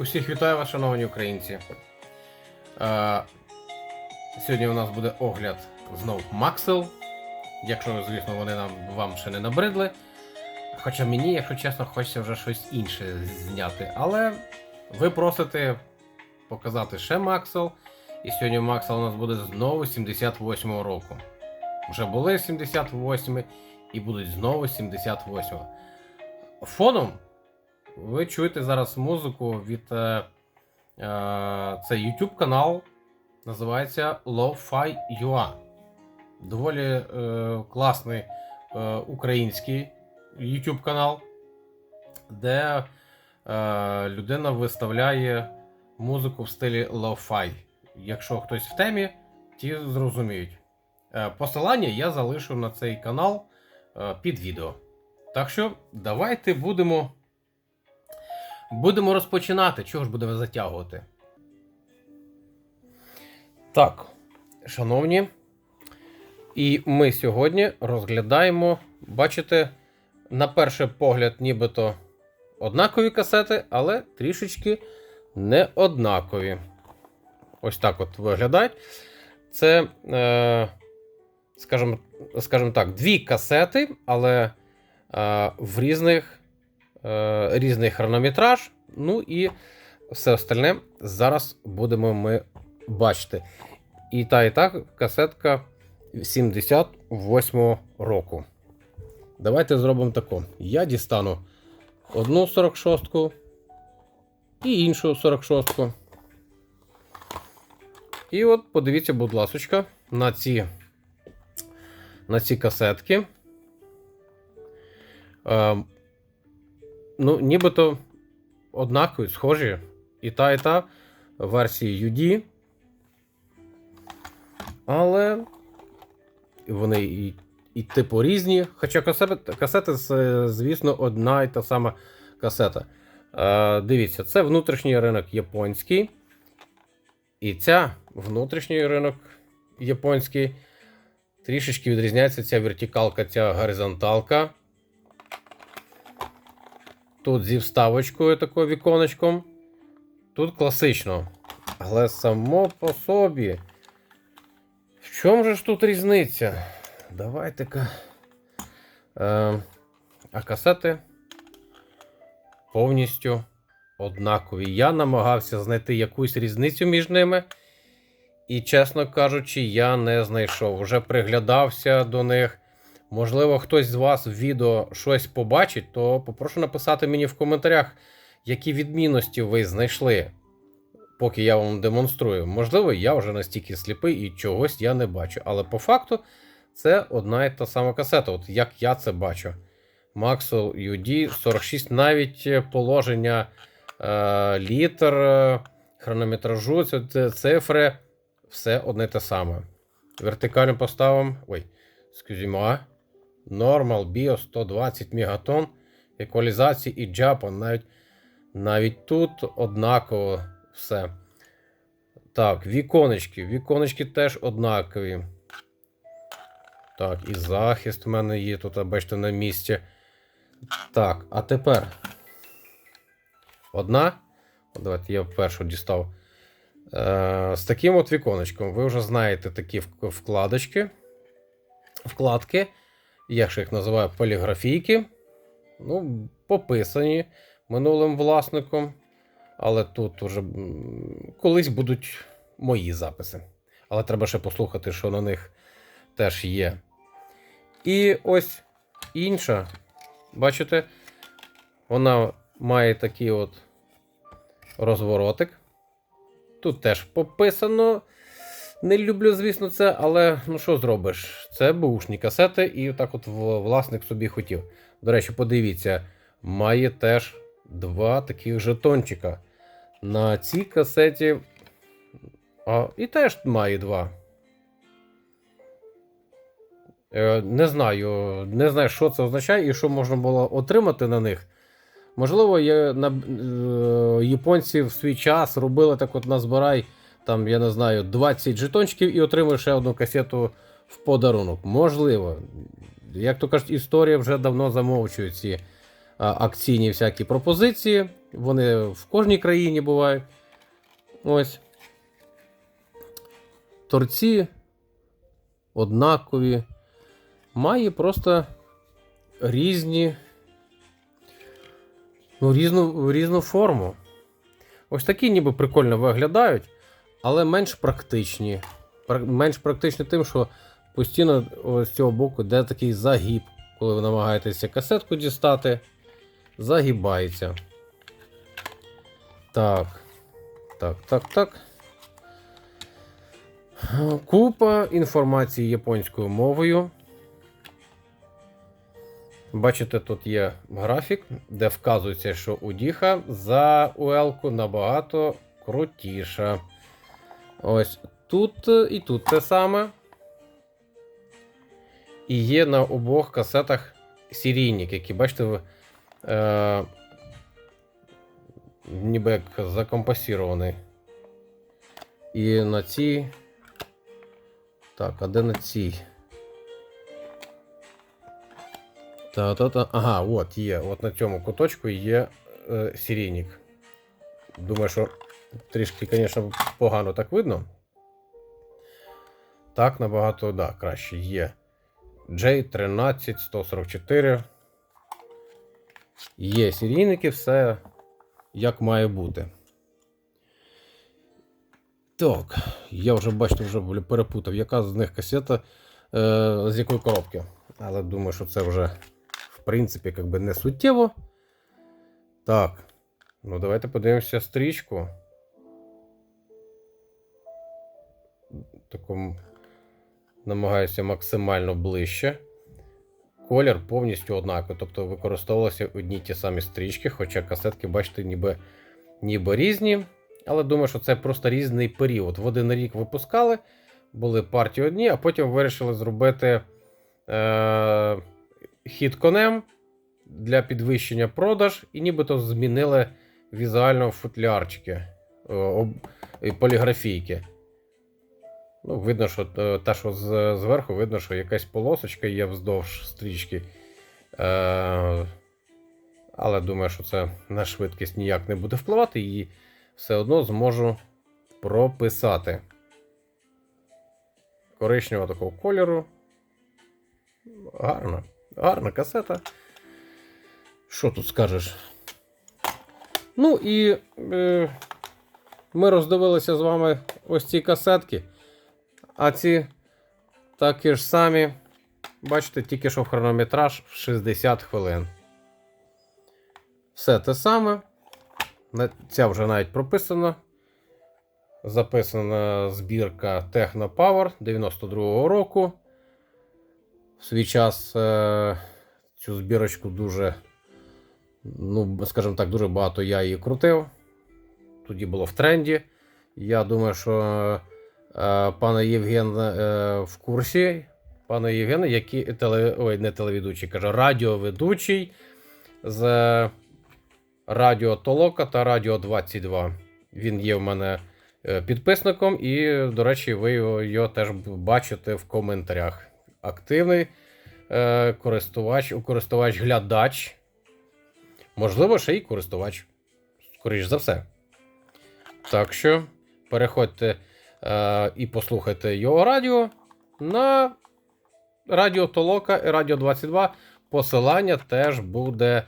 Усіх вітаю вас, шановні українці. Е, сьогодні у нас буде огляд знов Максел. Якщо, звісно, вони нам, вам ще не набридли. Хоча мені, якщо чесно, хочеться вже щось інше зняти. Але ви просите показати ще Максел. І сьогодні Максел у нас буде знову 78-го року. Вже були 78 і будуть знову 78. Фоном ви чуєте зараз музику від. Е, е, це YouTube канал, називається Lo-Fi UA. Доволі е, класний е, український YouTube канал, де е, людина виставляє музику в стилі Lo-Fi. Якщо хтось в темі, ті зрозуміють. Е, посилання я залишу на цей канал е, під відео. Так що давайте будемо. Будемо розпочинати. Чого ж будемо затягувати? Так, шановні. І ми сьогодні розглядаємо, бачите, на перший погляд, нібито однакові касети, але трішечки не однакові. Ось так от виглядають. Це, е, скажімо, скажімо так, дві касети, але е, в різних різний хронометраж. Ну і все остальне зараз будемо ми бачити. І та, і так, касетка 78 року. Давайте зробимо тако. Я дістану одну 46-ку і іншу 46-ку. І от подивіться, будь ласочка, на ці, на ці касетки. Ну, нібито однакові, схожі. І та, і та версії UD. Але вони і, і типу різні. Хоча касети, касети, звісно, одна і та сама касета. Е, дивіться, це внутрішній ринок японський. І ця внутрішній ринок японський. Трішечки відрізняється ця вертикалка, ця горизонталка. Тут зі вставочкою такою віконечком. Тут класично. Але само по собі. В чому же ж тут різниця? Давайте-ка. Е, а касети повністю однакові. Я намагався знайти якусь різницю між ними. І, чесно кажучи, я не знайшов. Вже приглядався до них. Можливо, хтось з вас в відео щось побачить, то попрошу написати мені в коментарях, які відмінності ви знайшли, поки я вам демонструю. Можливо, я вже настільки сліпий і чогось я не бачу. Але по факту це одна і та сама касета, от як я це бачу. Maxwell UD 46, навіть положення е, літер, е, хронометражу, цифри, все одне те саме. Вертикально поставимо. Ой, скюзімо. Normal, Bio 120 мегатон, еквалізації і Japan. Навіть, навіть тут однаково все. Так, віконечки. Віконечки теж однакові. Так, і захист у мене є тут, а бачите, на місці. Так, а тепер одна. Давайте я першу дістав. Е, з таким от віконечком. Ви вже знаєте такі вк- вкладочки. Вкладки. Я ж їх називаю поліграфійки. Ну, пописані минулим власником. Але тут уже колись будуть мої записи. Але треба ще послухати, що на них теж є. І ось інша. Бачите, вона має такий от розворотик. Тут теж пописано. Не люблю, звісно, це, але ну що зробиш? Це бушні касети, і так от власник собі хотів. До речі, подивіться, має теж два таких жетончика. На цій касеті. А, і теж має два. Е, не знаю, не знаю, що це означає і що можна було отримати на них. Можливо, є, на, е, японці в свій час робили так от назбирай, там, я не знаю, 20 жетончиків і отримуєш ще одну касету в подарунок. Можливо. Як то кажуть, історія вже давно замовчує ці акційні всякі пропозиції. Вони в кожній країні бувають. Ось. Торці однакові. Має просто різні. Ну, різну, різну форму. Ось такі ніби прикольно виглядають, але менш практичні. Менш практичні тим, що постійно з цього боку, де такий загиб, коли ви намагаєтеся касетку дістати, загибається. Так. Так, так, так. Купа інформації японською мовою. Бачите, тут є графік, де вказується, що Удіха за УЛ-ку набагато крутіша. Ось тут е, і тут те саме. І є на обох касетах серійник, який, бачите, е, ніби як закомпасірований. І на цій. Так, а де на цій? Та-та-та. Ага, от є. От на цьому куточку є е, серійник. Думаю, що трішки, звісно, погано так видно. Так, набагато, да, краще є. J13 144. Є серійники, все як має бути. Так, я вже бачите, вже перепутав, яка з них касета, е, з якої коробки. Але думаю, що це вже, в принципі, як би не суттєво. Так. Ну, давайте подивимося стрічку. Такому намагаюся максимально ближче. Колір повністю однаковий, тобто використовувалися одні ті самі стрічки, хоча касетки, бачите, ніби, ніби різні. Але думаю, що це просто різний період. В один рік випускали, були партії одні, а потім вирішили зробити е- хід конем для підвищення продаж, і нібито змінили візуально футлярчики, е, поліграфійки. Ну, видно, що е, те, що зверху, видно, що якась полосочка є вздовж стрічки. Е, але думаю, що це на швидкість ніяк не буде впливати, і все одно зможу прописати. Коричневого такого кольору. Гарна, гарна касета. Що тут скажеш? Ну і е, ми роздивилися з вами ось ці касетки. А ці такі ж самі, бачите, тільки що хронометраж в 60 хвилин. Все те саме. Ця вже навіть прописана. Записана збірка Techno Power 92-го року. В свій час е- цю збірочку дуже, ну, скажімо так, дуже багато я її крутив. Тоді було в тренді. Я думаю, що е, пане Євген е, в курсі. Пане Євген, який теле, ой, не телеведучий, каже, радіоведучий з Радіо Толока та Радіо 22. Він є в мене е, підписником, і, до речі, ви його, теж бачите в коментарях. Активний е, користувач, користувач-глядач. Можливо, ще й користувач. Скоріш за все. Так що переходьте і послухайте його радіо на Радіо Толока і Радіо 22. Посилання теж буде е,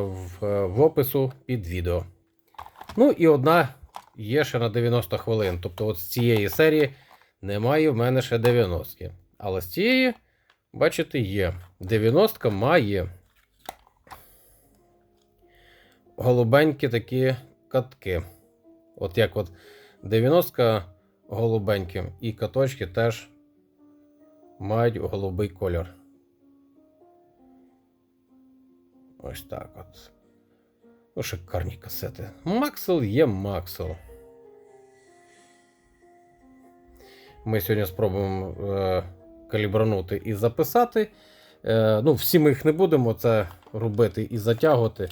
в, в опису під відео. Ну і одна є ще на 90 хвилин. Тобто, от з цієї серії немає в мене ще 90-ки. Але з цієї, бачите, є. 90-ка має голубенькі такі катки. От як от 90-ка голубенькі, і каточки теж мають голубий кольор. Ось так от. Ну, шикарні касети. Максел є Максел. Ми сьогодні спробуємо е, калібранути і записати. Е, ну, всі ми їх не будемо це робити і затягувати.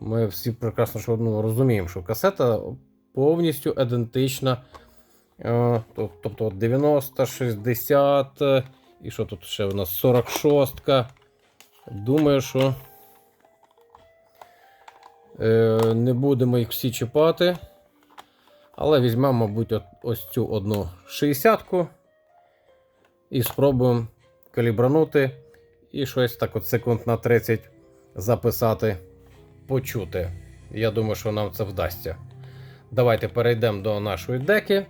Ми всі прекрасно що, ну, розуміємо, що касета повністю ідентична. Е, тобто 90, 60, е, і що тут ще у нас 46. ка Думаю, що Е, не будемо їх всі чіпати. Але візьмемо, мабуть, ось цю одну 60-ку і спробуємо калібранути і щось так от секунд на 30 записати, почути. Я думаю, що нам це вдасться. Давайте перейдемо до нашої деки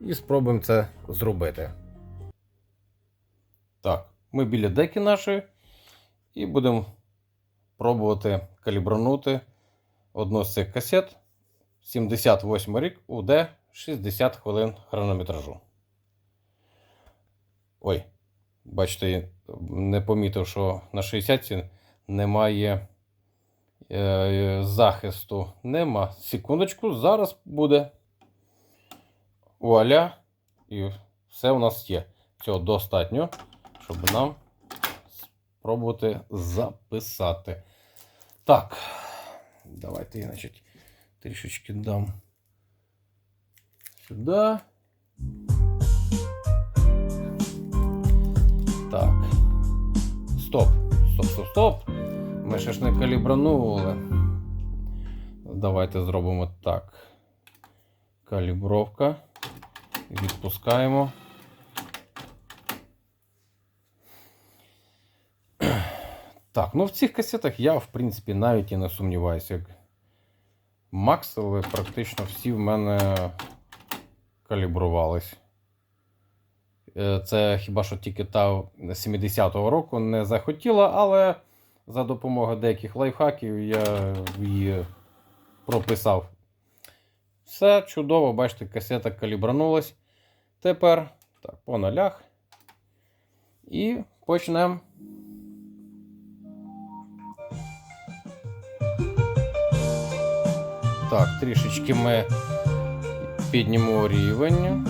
і спробуємо це зробити. Так, ми біля деки нашої і будемо пробувати калібранути одну з цих касет. 78 рік УД 60 хвилин хронометражу. Ой, бачите, не помітив, що на 60 немає захисту. Нема. Секундочку, зараз буде. Вуаля. І все у нас є. Цього достатньо, щоб нам спробувати записати. Так, давайте я, значить, трішечки дам сюди. Так. Стоп. Стоп, стоп, стоп. Ми ще ж не калібранули. Давайте зробимо так. Калібровка. Відпускаємо. Так, ну в цих касетах я, в принципі, навіть і не сумніваюся. Як Максели практично всі в мене калібрувались. Е, Це хіба що тільки та 70-го року не захотіла, але за допомогою деяких лайфхаків я її прописав. Все чудово, бачите, касета калібранулась. Тепер так, по нолях. І почнемо. Так, трішечки ми піднімемо рівень.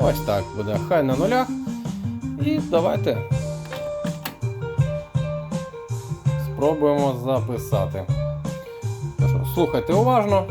Ось так буде. Хай на нулях. І давайте спробуємо записати. Слухайте уважно.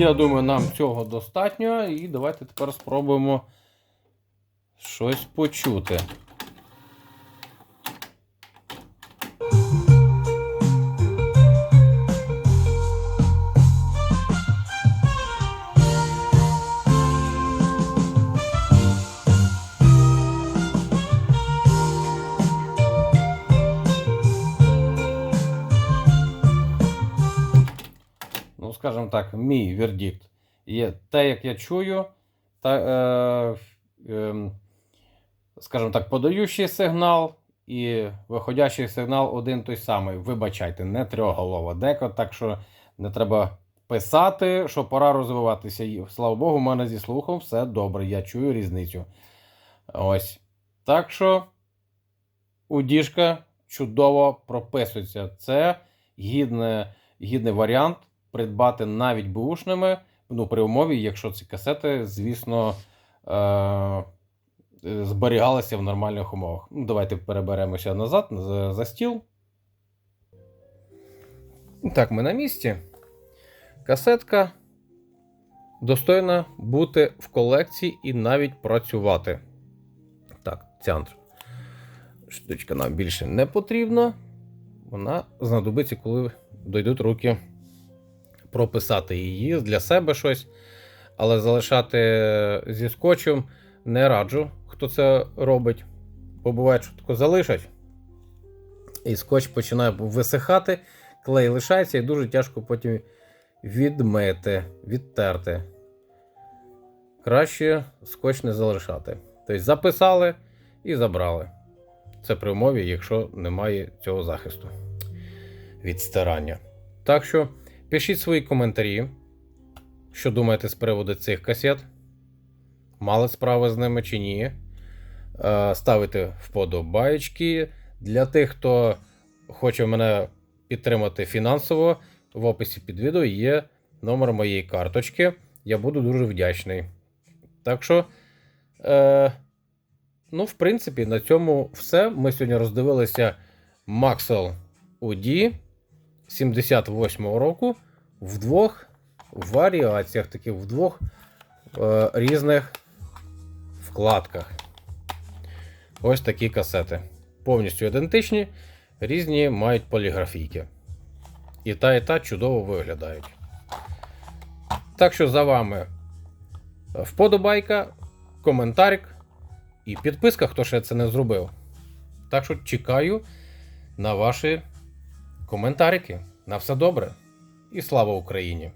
Я думаю, нам цього достатньо. І давайте тепер спробуємо щось почути. Скажімо так, мій вердикт. Є те, як я чую, та, е, е, скажімо так, подаючий сигнал і виходящий сигнал один той самий. Вибачайте, не трьохголова дека, так що не треба писати, що пора розвиватися. І, Слава Богу, у мене зі слухом все добре, я чую різницю. Ось. Так що удіжка чудово прописується. Це гідне, гідний варіант придбати навіть бушними, ну, при умові, якщо ці касети, звісно, е- зберігалися в нормальних умовах. Ну, Давайте переберемося назад за, за стіл. Так, ми на місці. Касетка достойна бути в колекції і навіть працювати. Так, ця штучка нам більше не потрібна. Вона знадобиться, коли дойдуть руки прописати її для себе щось. Але залишати зі скотчем не раджу, хто це робить. Бо буває, що тако залишать. І скотч починає висихати, клей лишається, і дуже тяжко потім відмити, відтерти. Краще скотч не залишати. Тобто записали і забрали. Це при умові, якщо немає цього захисту від стирання. Так що пишіть свої коментарі, що думаєте з приводу цих касет. Мали справи з ними чи ні. Е, Ставите вподобайки. Для тих, хто хоче мене підтримати фінансово, в описі під відео є номер моєї карточки. я буду дуже вдячний. Так що, е, ну, в принципі, на цьому все. Ми сьогодні роздивилися Maxell UD 78-го року в двох варіаціях, таких в двох е, різних вкладках. Ось такі касети. Повністю ідентичні, різні мають поліграфійки. І та, і та чудово виглядають. Так що за вами вподобайка, коментарик і підписка, хто ще це не зробив. Так що чекаю на ваші коментарики. На все добре і слава Україні!